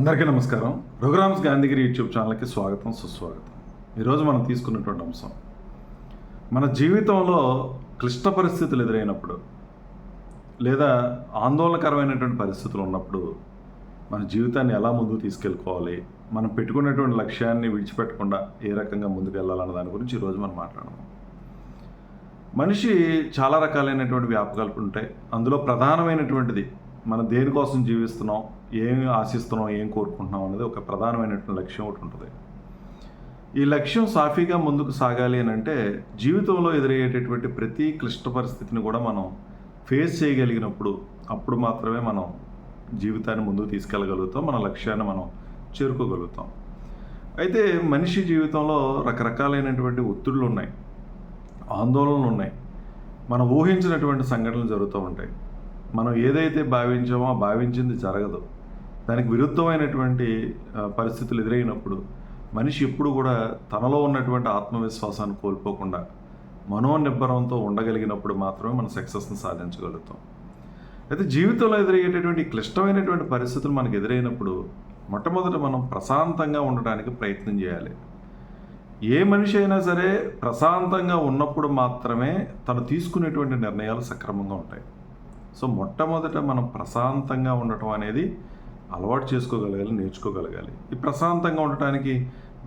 అందరికీ నమస్కారం. రఘురామ్స్ గాంధీగిరి యూట్యూబ్ ఛానల్కి స్వాగతం సుస్వాగతం. ఈరోజు మనం తీసుకున్నటువంటి అంశం. మన జీవితంలో క్లిష్ట పరిస్థితులు ఎదురైనప్పుడు లేదా ఆందోళనకరమైనటువంటి పరిస్థితులు ఉన్నప్పుడు మన జీవితాన్ని ఎలా ముందుకు తీసుకెళ్ళుకోవాలి మనం పెట్టుకున్నటువంటి లక్ష్యాన్ని విడిచిపెట్టకుండా ఏ రకంగా ముందుకు వెళ్ళాలన్న దాని గురించి ఈరోజు మనం మాట్లాడదాం. మనిషి చాలా రకాలైనటువంటి వ్యాపకాలు ఉంటాయి. అందులో ప్రధానమైనటువంటిది మనం దేనికోసం జీవిస్తున్నాం ఏం ఆశిస్తున్నాం ఏం కోరుకుంటున్నాం అనేది ఒక ప్రధానమైనటువంటి లక్ష్యం ఒకటి ఉంటుంది. ఈ లక్ష్యం సాఫీగా ముందుకు సాగాలి అని అంటే జీవితంలో ఎదురయ్యేటటువంటి ప్రతి క్లిష్ట పరిస్థితిని కూడా మనం ఫేస్ చేయగలిగినప్పుడు అప్పుడు మాత్రమే మనం జీవితాన్ని ముందుకు తీసుకెళ్ళగలుగుతాం మన లక్ష్యాన్ని మనం చేరుకోగలుగుతాం. అయితే మనిషి జీవితంలో రకరకాలైనటువంటి ఒత్తిడులు ఉన్నాయి ఆందోళనలు ఉన్నాయి. మనం ఊహించినటువంటి సంఘటనలు జరుగుతూ ఉంటాయి. మనం ఏదైతే భావించామో ఆ భావించింది జరగదు. దానికి విరుద్ధమైనటువంటి పరిస్థితులు ఎదురైనప్పుడు మనిషి ఎప్పుడు కూడా తనలో ఉన్నటువంటి ఆత్మవిశ్వాసాన్ని కోల్పోకుండా మనోనిబ్బరంతో ఉండగలిగినప్పుడు మాత్రమే మనం సక్సెస్ని సాధించగలుగుతాం. అయితే జీవితంలో ఎదురయ్యేటటువంటి క్లిష్టమైనటువంటి పరిస్థితులు మనకు ఎదురైనప్పుడు మొట్టమొదట మనం ప్రశాంతంగా ఉండడానికి ప్రయత్నం చేయాలి. ఏ మనిషి అయినా సరే ప్రశాంతంగా ఉన్నప్పుడు మాత్రమే తను తీసుకునేటువంటి నిర్ణయాలు సక్రమంగా ఉంటాయి. సో మొట్టమొదట మనం ప్రశాంతంగా ఉండటం అనేది అలవాటు చేసుకోగలగాలి నేర్చుకోగలగాలి. ఈ ప్రశాంతంగా ఉండటానికి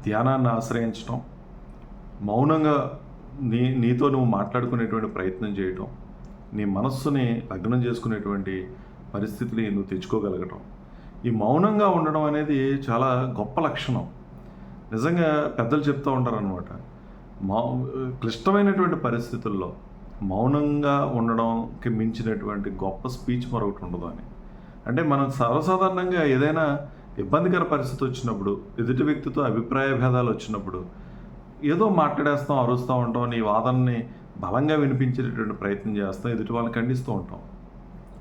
ధ్యానాన్ని ఆశ్రయించడం మౌనంగా నీ నీతో నువ్వు మాట్లాడుకునేటువంటి ప్రయత్నం చేయటం నీ మనస్సుని లగ్నం చేసుకునేటువంటి పరిస్థితిని నువ్వు తెచ్చుకోగలగటం. ఈ మౌనంగా ఉండడం అనేది చాలా గొప్ప లక్షణం. నిజంగా పెద్దలు చెప్తూ ఉంటారనమాట మౌ క్లిష్టమైనటువంటి పరిస్థితుల్లో మౌనంగా ఉండడంకి మించినటువంటి గొప్ప స్పీచ్ మరొకటి ఉండదు అని. అంటే మనం సర్వసాధారణంగా ఏదైనా ఇబ్బందికర పరిస్థితి వచ్చినప్పుడు ఎదుటి వ్యక్తితో అభిప్రాయ భేదాలు వచ్చినప్పుడు ఏదో మాట్లాడేస్తాం అరుస్తూ ఉంటాం నీ వాదనని బలంగా వినిపించేటటువంటి ప్రయత్నం చేస్తాం ఎదుటి వాళ్ళని ఖండిస్తూ ఉంటాం.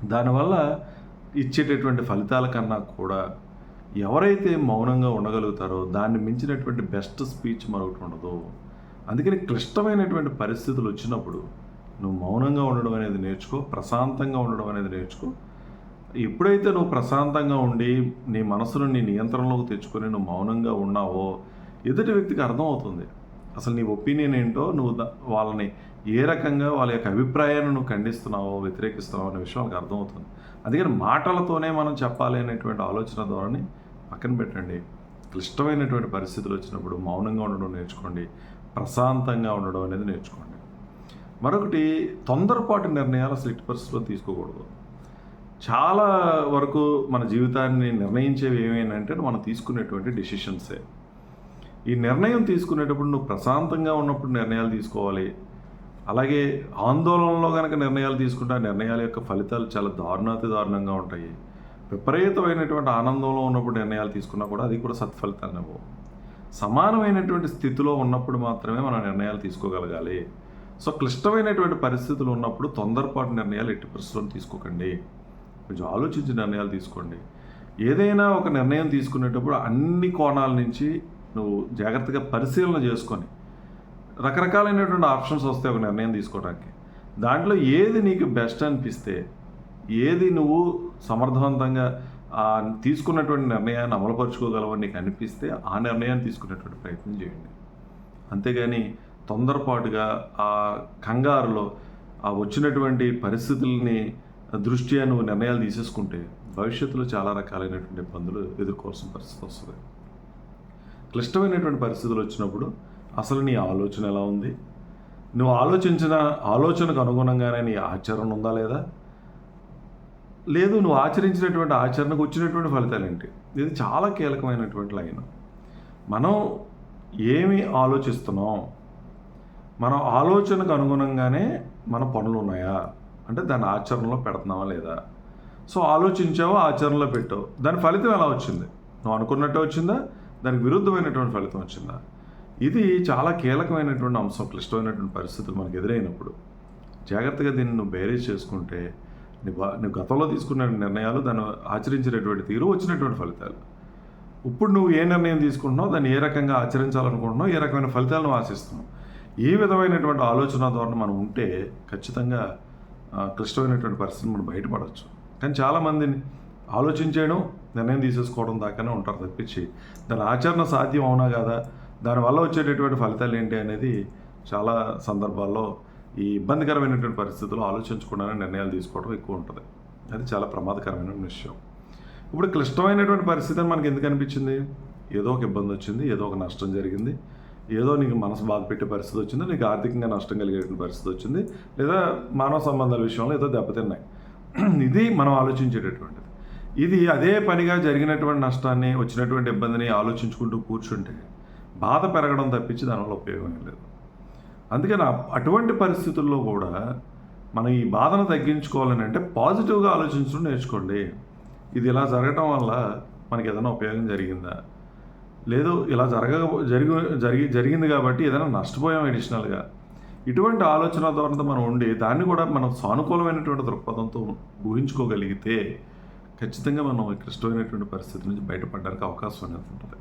దానివల్ల ఇచ్చేటటువంటి ఫలితాల కన్నా కూడా ఎవరైతే మౌనంగా ఉండగలుగుతారో దాన్ని మించినటువంటి బెస్ట్ స్పీచ్ మరొకటి ఉండదు. అందుకని క్లిష్టమైనటువంటి పరిస్థితులు వచ్చినప్పుడు నువ్వు మౌనంగా ఉండడం అనేది నేర్చుకో ప్రశాంతంగా ఉండడం అనేది నేర్చుకో ఎప్పుడైతే నువ్వు ప్రశాంతంగా ఉండి నీ మనసును నీ నియంత్రణలోకి తెచ్చుకొని నువ్వు మౌనంగా ఉన్నావో ఎదుటి వ్యక్తికి అర్థమవుతుంది. అసలు నీ ఒపీనియన్ ఏంటో నువ్వు వాళ్ళని ఏ రకంగా వాళ్ళ యొక్క అభిప్రాయాన్ని నువ్వు ఖండిస్తున్నావో వ్యతిరేకిస్తున్నావో అనే విషయం వాళ్ళకి అర్థమవుతుంది. అందుకని మాటలతోనే మనం చెప్పాలి అనేటువంటి ఆలోచన ద్వారాని పక్కన పెట్టండి. క్లిష్టమైనటువంటి పరిస్థితులు వచ్చినప్పుడు మౌనంగా ఉండడం నేర్చుకోండి. ప్రశాంతంగా ఉండడం అనేది నేర్చుకోండి. మరొకటి తొందరపాటు నిర్ణయాలు అసలు ఇటు పరిస్థితుల్లో తీసుకోకూడదు. చాలా వరకు మన జీవితాన్ని నిర్ణయించేవి ఏమైందంటే మనం తీసుకునేటువంటి డిసిషన్సే ఈ నిర్ణయం తీసుకునేటప్పుడు నువ్వు ప్రశాంతంగా ఉన్నప్పుడు నిర్ణయాలు తీసుకోవాలి. అలాగే ఆందోళనలో కనుక నిర్ణయాలు తీసుకుంటే ఆ నిర్ణయాల యొక్క ఫలితాలు చాలా దారుణాతి దారుణంగా ఉంటాయి. విపరీతమైనటువంటి ఆనందంలో ఉన్నప్పుడు నిర్ణయాలు తీసుకున్నా కూడా అది కూడా సత్ఫలితాన్ని ఇవ్వవు సమానమైనటువంటి స్థితిలో ఉన్నప్పుడు మాత్రమే మనం నిర్ణయాలు తీసుకోగలగాలి. సో క్లిష్టమైనటువంటి పరిస్థితులు ఉన్నప్పుడు తొందరపాటు నిర్ణయాలు ఎట్టి పరిస్థితులను తీసుకోకండి. కొంచెం ఆలోచించి నిర్ణయాలు తీసుకోండి. ఏదైనా ఒక నిర్ణయం తీసుకునేటప్పుడు అన్ని కోణాల నుంచి నువ్వు జాగ్రత్తగా పరిశీలన చేసుకొని రకరకాలైనటువంటి ఆప్షన్స్ వస్తాయి ఒక నిర్ణయం తీసుకోవడానికి. దాంట్లో ఏది నీకు బెస్ట్ అనిపిస్తే ఏది నువ్వు సమర్థవంతంగా ఆ తీసుకున్నటువంటి నిర్ణయాన్ని అమలుపరుచుకోగలవని నీకు అనిపిస్తే ఆ నిర్ణయాన్ని తీసుకునేటువంటి ప్రయత్నం చేయండి. అంతేగాని తొందరపాటుగా ఆ కంగారులో ఆ వచ్చినటువంటి పరిస్థితుల్ని దృష్ట్యా నువ్వు నిర్ణయాలు తీసేసుకుంటే భవిష్యత్తులో చాలా రకాలైనటువంటి ఇబ్బందులు ఎదుర్కోవాల్సిన పరిస్థితి వస్తుంది. క్లిష్టమైనటువంటి పరిస్థితులు వచ్చినప్పుడు అసలు నీ ఆలోచన ఎలా ఉంది? నువ్వు ఆలోచించిన ఆలోచనకు అనుగుణంగానే నీ ఆచరణ ఉందా లేదా? లేదు నువ్వు ఆచరించినటువంటి ఆచరణకు వచ్చినటువంటి ఫలితాలు ఏంటి? ఇది చాలా కీలకమైనటువంటి లైన్. మనం ఏమి ఆలోచిస్తున్నాం? మన ఆలోచనకు అనుగుణంగానే మన పనులు ఉన్నాయా? అంటే దాన్ని ఆచరణలో పెడుతున్నావా లేదా? సో ఆలోచించావో? ఆచరణలో పెట్టావు. దాని ఫలితం ఎలా వచ్చింది? నువ్వు అనుకున్నట్టే వచ్చిందా? దానికి విరుద్ధమైనటువంటి ఫలితం వచ్చిందా? ఇది చాలా కీలకమైనటువంటి అంశం క్లిష్టమైనటువంటి పరిస్థితులు మనకు ఎదురైనప్పుడు. జాగ్రత్తగా దీన్ని నువ్వు బేరేజ్ చేసుకుంటే నీ నువ్వు గతంలో తీసుకున్న నిర్ణయాలు దాన్ని ఆచరించినటువంటి తీరు వచ్చినటువంటి ఫలితాలు. ఇప్పుడు నువ్వు ఏ నిర్ణయం తీసుకుంటున్నావు దాన్ని ఏ రకంగా ఆచరించాలనుకుంటున్నావు ఏ రకమైన ఫలితాలను ఆశిస్తున్నావు? ఈ విధమైనటువంటి ఆలోచన ద్వారా మనం ఉంటే ఖచ్చితంగా క్లిష్టమైనటువంటి పరిస్థితి మనం బయటపడవచ్చు. కానీ చాలామందిని ఆలోచించేయడం నిర్ణయం తీసేసుకోవడం దాకానే ఉంటారు తప్పించి దాని ఆచరణ సాధ్యం అవునా కదా? దానివల్ల వచ్చేటటువంటి ఫలితాలు ఏంటి అనేది చాలా సందర్భాల్లో ఈ ఇబ్బందికరమైనటువంటి పరిస్థితుల్లో ఆలోచించకుండానే నిర్ణయాలు తీసుకోవడం ఎక్కువ ఉంటుంది. అది చాలా ప్రమాదకరమైన విషయం. ఇప్పుడు క్లిష్టమైనటువంటి పరిస్థితి అని మనకి ఎందుకు అనిపించింది? ఏదో ఒక ఇబ్బంది వచ్చింది ఏదో ఒక నష్టం జరిగింది. ఏదో నీకు మనసు బాధ పెట్టే పరిస్థితి వచ్చింది నీకు ఆర్థికంగా నష్టం కలిగేటువంటి పరిస్థితి వచ్చింది లేదా మానవ సంబంధాల విషయంలో ఏదో దెబ్బతిన్నాయి. ఇది మనం ఆలోచించేటటువంటిది. ఇది అదే పనిగా జరిగినటువంటి నష్టాన్ని వచ్చినటువంటి ఇబ్బందిని ఆలోచించుకుంటూ కూర్చుంటే బాధ పెరగడం తప్పించి దానివల్ల ఉపయోగం లేదు. అందుకని అటువంటి పరిస్థితుల్లో కూడా మనం ఈ బాధను తగ్గించుకోవాలని అంటే పాజిటివ్గా ఆలోచించడం నేర్చుకోండి. ఇది ఇలా జరగటం వల్ల మనకి ఏదైనా ఉపయోగం జరిగిందా? లేదు ఇలా జరగ జరిగి జరిగి జరిగింది కాబట్టి ఏదైనా నష్టపోయాం అడిషనల్గా ఇటువంటి ఆలోచన ధోరణితో మనం ఉండి దాన్ని కూడా మనం సానుకూలమైనటువంటి దృక్పథంతో ఊహించుకోగలిగితే ఖచ్చితంగా మనం క్లిష్టమైనటువంటి పరిస్థితి నుంచి బయటపడడానికి అవకాశం అనేది ఉంటుంది.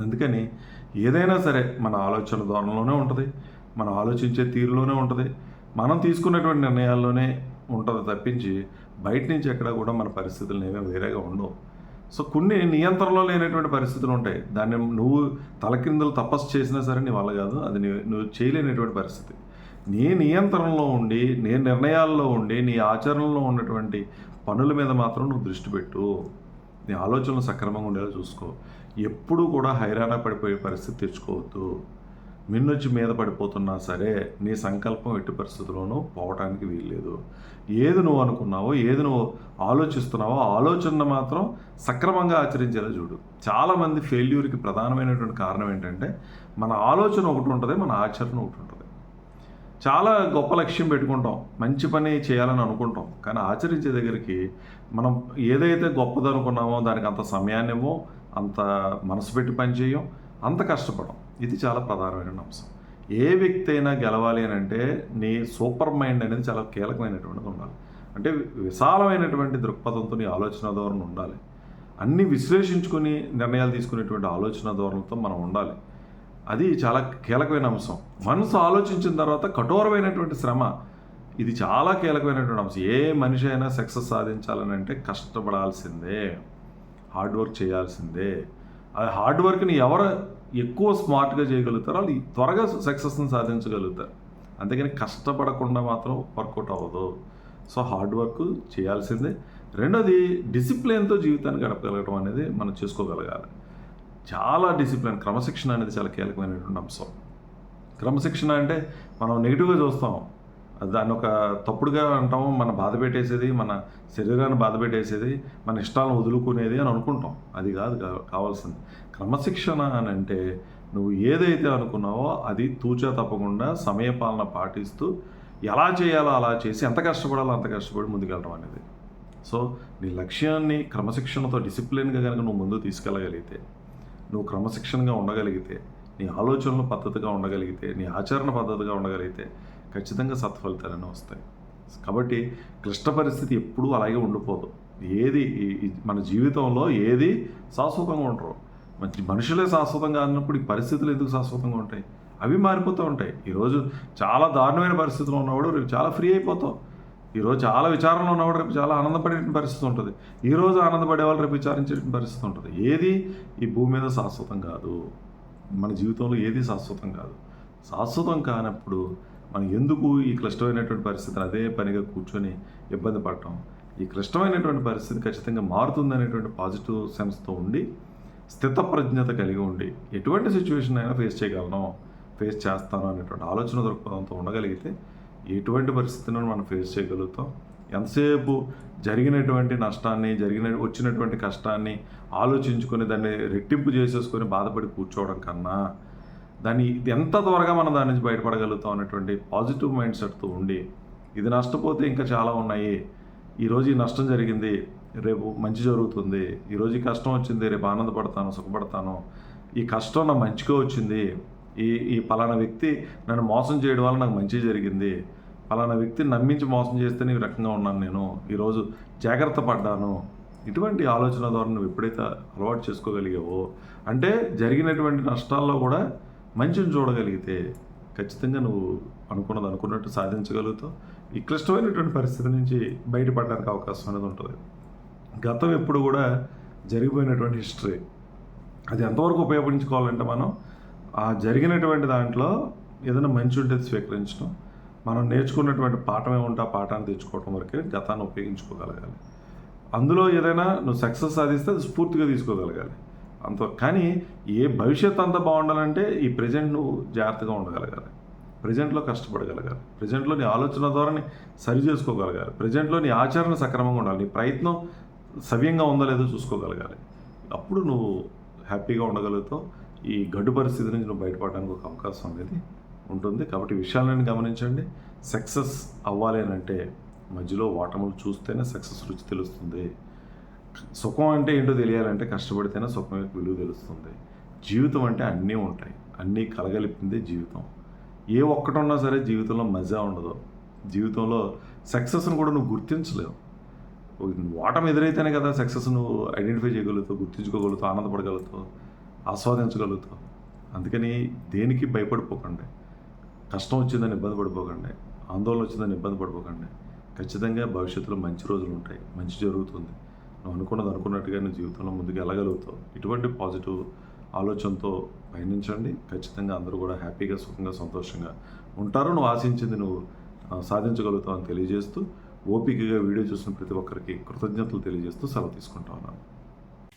అందుకని ఏదైనా సరే మన ఆలోచన ధోరణిలోనే ఉంటుంది. మనం ఆలోచించే తీరులోనే ఉంటుంది. మనం తీసుకున్నటువంటి నిర్ణయాల్లోనే ఉంటుంది తప్పించి బయట నుంచి ఎక్కడ కూడా మన పరిస్థితులు ఏమీ వేరేగా ఉండవు. సో కొన్ని నియంత్రణలో లేనటువంటి పరిస్థితులు ఉంటాయి. దాన్ని నువ్వు తలకిందులు తపస్సు చేసినా సరే నీ వల్ల కాదు. అది నువ్వు చేయలేనటువంటి పరిస్థితి. నీ నియంత్రణలో ఉండి నీ నిర్ణయాల్లో ఉండి నీ ఆచరణలో ఉన్నటువంటి పనుల మీద మాత్రం నువ్వు దృష్టి పెట్టు. నీ ఆలోచనలు సక్రమంగా ఉండేలా చూసుకో. ఎప్పుడూ కూడా హైరాణ పడిపోయే పరిస్థితి తెచ్చుకోవద్దు. మిన్నొచ్చి మీద పడిపోతున్నా సరే నీ సంకల్పం ఎట్టి పరిస్థితుల్లోనూ పోవటానికి వీల్లేదు. ఏది నువ్వు అనుకున్నావో ఏది నువ్వు ఆలోచిస్తున్నావో ఆలోచన మాత్రం సక్రమంగా ఆచరించేలా చూడు. చాలామంది ఫెయిల్యూర్కి ప్రధానమైనటువంటి కారణం ఏంటంటే మన ఆలోచన ఒకటి ఉంటుంది మన ఆచరణ ఒకటి ఉంటుంది. చాలా గొప్ప లక్ష్యం పెట్టుకుంటాం మంచి పని చేయాలని అనుకుంటాం కానీ ఆచరించే దగ్గరికి మనం ఏదైతే గొప్పది అనుకున్నామో దానికి అంత సమయాన్నివ్వం అంత మనసు పెట్టి పని చేయం అంత కష్టపడం. ఇది చాలా ప్రధానమైన అంశం. ఏ వ్యక్తి అయినా గెలవాలి అని అంటే నీ సూపర్ మైండ్ అనేది చాలా కీలకమైనటువంటిది ఉండాలి. అంటే విశాలమైనటువంటి దృక్పథంతో నీ ఆలోచన ధోరణి ఉండాలి. అన్ని విశ్లేషించుకొని నిర్ణయాలు తీసుకునేటువంటి ఆలోచన ధోరణితో మనం ఉండాలి. అది చాలా కీలకమైన అంశం. మనసు ఆలోచించిన తర్వాత కఠోరమైనటువంటి శ్రమ ఇది చాలా కీలకమైనటువంటి అంశం. ఏ మనిషి అయినా సక్సెస్ సాధించాలని అంటే కష్టపడాల్సిందే. హార్డ్ వర్క్ చేయాల్సిందే. అది హార్డ్ వర్క్ని ఎవరు ఎక్కువ స్మార్ట్గా చేయగలుగుతారు. వాళ్ళు త్వరగా సక్సెస్ని సాధించగలుగుతారు. అందుకని కష్టపడకుండా మాత్రం వర్కౌట్ అవ్వదు. సో హార్డ్ వర్క్ చేయాల్సిందే. రెండోది డిసిప్లిన్తో జీవితాన్ని గడపగలగడం అనేది మనం చేసుకోగలగాలి. చాలా డిసిప్లిన్ క్రమశిక్షణ అనేది చాలా కీలకమైనటువంటి అంశం. క్రమశిక్షణ అంటే మనం నెగిటివ్గా చూస్తాం. దాన్ని ఒక తప్పుడుగా అంటాము మన బాధ పెట్టేసేది మన శరీరాన్ని బాధ పెట్టేసేది మన ఇష్టాలను వదులుకునేది అని అనుకుంటాం. అది కాదు కావాల్సింది. క్రమశిక్షణ అని అంటే నువ్వు ఏదైతే అనుకున్నావో అది తూచా తప్పకుండా సమయపాలన పాటిస్తూ ఎలా చేయాలో అలా చేసి ఎంత కష్టపడాలో అంత కష్టపడి ముందుకెళ్ళడం అనేది. సో నీ లక్ష్యాన్ని క్రమశిక్షణతో డిసిప్లిన్గా కనుక నువ్వు ముందు తీసుకెళ్ళగలిగితే నువ్వు క్రమశిక్షణగా ఉండగలిగితే నీ ఆలోచనలు పద్ధతిగా ఉండగలిగితే నీ ఆచరణ పద్ధతిగా ఉండగలిగితే ఖచ్చితంగా సత్ఫలితాలను వస్తాయి. కాబట్టి క్లిష్ట పరిస్థితి ఎప్పుడూ అలాగే ఉండిపోదు. ఏది ఈ- మన జీవితంలో ఏది శాశ్వతంగా ఉండరు. మంచి మనుషులే శాశ్వతంగా అన్నప్పుడు ఈ పరిస్థితులు ఎందుకు శాశ్వతంగా ఉంటాయి? అవి మారిపోతూ ఉంటాయి. ఈరోజు చాలా దారుణమైన పరిస్థితులు ఉన్నవాడు రేపు చాలా ఫ్రీ అయిపోతావు. ఈరోజు చాలా విచారంలో ఉన్నవాడు రేపు చాలా ఆనందపడే పరిస్థితి ఉంటుంది. ఈరోజు ఆనందపడే వాళ్ళు రేపు విచారించే పరిస్థితి ఉంటుంది. ఏది ఈ భూమి మీద శాశ్వతం కాదు. మన జీవితంలో ఏది శాశ్వతం కాదు. శాశ్వతం కానప్పుడు మనం ఎందుకు ఈ క్లిష్టమైనటువంటి పరిస్థితిని అదే పనిగా కూర్చొని ఇబ్బంది పడటం? ఈ క్లిష్టమైనటువంటి పరిస్థితి ఖచ్చితంగా మారుతుంది అనేటువంటి పాజిటివ్ సెన్స్తో ఉండి స్థితప్రజ్ఞత కలిగి ఉండి ఎటువంటి సిచ్యువేషన్ అయినా ఫేస్ చేయగలను ఫేస్ చేస్తాను అనేటువంటి ఆలోచన దృక్పథంతో ఉండగలిగితే ఎటువంటి పరిస్థితిని మనం ఫేస్ చేయగలుగుతాం? ఎంతసేపు జరిగినటువంటి నష్టాన్ని జరిగిన వచ్చినటువంటి కష్టాన్ని ఆలోచించుకొని దాన్ని రెట్టింపు చేసేసుకొని బాధపడి కూర్చోవడం కన్నా దాన్ని ఇది ఎంత త్వరగా మనం దాని నుంచి బయటపడగలుగుతాం అనేటువంటి పాజిటివ్ మైండ్ సెట్తో ఉండి ఇది నష్టపోతే ఇంకా చాలా ఉన్నాయి. ఈరోజు ఈ నష్టం జరిగింది రేపు మంచి జరుగుతుంది. ఈరోజు ఈ కష్టం వచ్చింది రేపు ఆనందపడతాను సుఖపడతాను. ఈ కష్టం నా మంచిగా వచ్చింది. ఈ ఈ పలానా వ్యక్తి నన్ను మోసం చేయడం వల్ల నాకు మంచి జరిగింది. పలానా వ్యక్తిని నమ్మించి మోసం చేస్తే ఈ రకంగా ఉన్నాను నేను. ఈరోజు జాగ్రత్త పడ్డాను. ఇటువంటి ఆలోచన ద్వారా నువ్వు ఎప్పుడైతే అలవాటు చేసుకోగలిగావో అంటే జరిగినటువంటి నష్టాల్లో కూడా మంచిని చూడగలిగితే ఖచ్చితంగా నువ్వు అనుకున్నది అనుకున్నట్టు సాధించగలుగుతావు. ఈ క్లిష్టమైనటువంటి పరిస్థితి నుంచి బయటపడడానికి అవకాశం అనేది ఉంటుంది. గతం ఎప్పుడు కూడా జరిగిపోయినటువంటి హిస్టరీ. అది ఎంతవరకు ఉపయోగించుకోవాలంటే మనం ఆ జరిగినటువంటి దాంట్లో ఏదైనా మంచి ఉంటే స్వీకరించడం. మనం నేర్చుకున్నటువంటి పాఠం ఏముంటే ఆ పాఠాన్ని తెచ్చుకోవడం వరకే గతాన్ని ఉపయోగించుకోగలగాలి. అందులో ఏదైనా నువ్వు సక్సెస్ సాధిస్తే అది స్ఫూర్తిగా తీసుకోగలగాలి. అంత కానీ ఏ భవిష్యత్ అంత బాగుండాలంటే ఈ ప్రజెంట్ నువ్వు జాగ్రత్తగా ఉండగలగాలి. ప్రజెంట్లో కష్టపడగలగాలి. ప్రజెంట్లో నీ ఆలోచన ధోరణి సరి చేసుకోగలగాలి. ప్రజెంట్లో నీ ఆచరణ సక్రమంగా ఉండాలి. నీ ప్రయత్నం సవ్యంగా ఉందో లేదో చూసుకోగలగాలి. అప్పుడు నువ్వు హ్యాపీగా ఉండగలుగుతావు. ఈ గడ్డు పరిస్థితి నుంచి నువ్వు బయటపడడానికి ఒక అవకాశం అనేది ఉంటుంది. కాబట్టి విషయాలను గమనించండి. సక్సెస్ అవ్వాలి అని అంటే మధ్యలో వాటములు చూస్తేనే సక్సెస్ రుచి తెలుస్తుంది. సుఖం అంటే ఏంటో తెలియాలంటే కష్టపడితేనే సుఖం యొక్క విలువ తెలుస్తుంది. జీవితం అంటే అన్నీ ఉంటాయి. అన్నీ కలగలిపిందే జీవితం. ఏ ఒక్కటి ఉన్నా సరే జీవితంలో మజా ఉండదు. జీవితంలో సక్సెస్ను కూడా నువ్వు గుర్తించలేవు. ఓటమి ఎదురైతేనే కదా సక్సెస్ నువ్వు ఐడెంటిఫై చేయగలుగుతావు గుర్తించుకోగలుగుతావు ఆనందపడగలుగుతావు ఆస్వాదించగలుగుతావు. అందుకని దేనికి భయపడిపోకండి. కష్టం వచ్చిందని ఇబ్బంది పడిపోకండి. ఆందోళన వచ్చిందని ఇబ్బంది పడిపోకండి. ఖచ్చితంగా భవిష్యత్తులో మంచి రోజులు ఉంటాయి. మంచి జరుగుతుంది. నువ్వు అనుకున్నది అనుకున్నట్టుగా నువ్వు జీవితంలో ముందుకు వెళ్ళగలుగుతావు ఇటువంటి పాజిటివ్ ఆలోచనతో పయనించండి. ఖచ్చితంగా అందరూ కూడా హ్యాపీగా సుఖంగా సంతోషంగా ఉంటారు. నువ్వు ఆశించింది నువ్వు సాధించగలుగుతావు అని తెలియజేస్తూ ఓపికగా వీడియో చూసిన ప్రతి ఒక్కరికి కృతజ్ఞతలు తెలియజేస్తూ సెలవు తీసుకుంటా ఉన్నాను.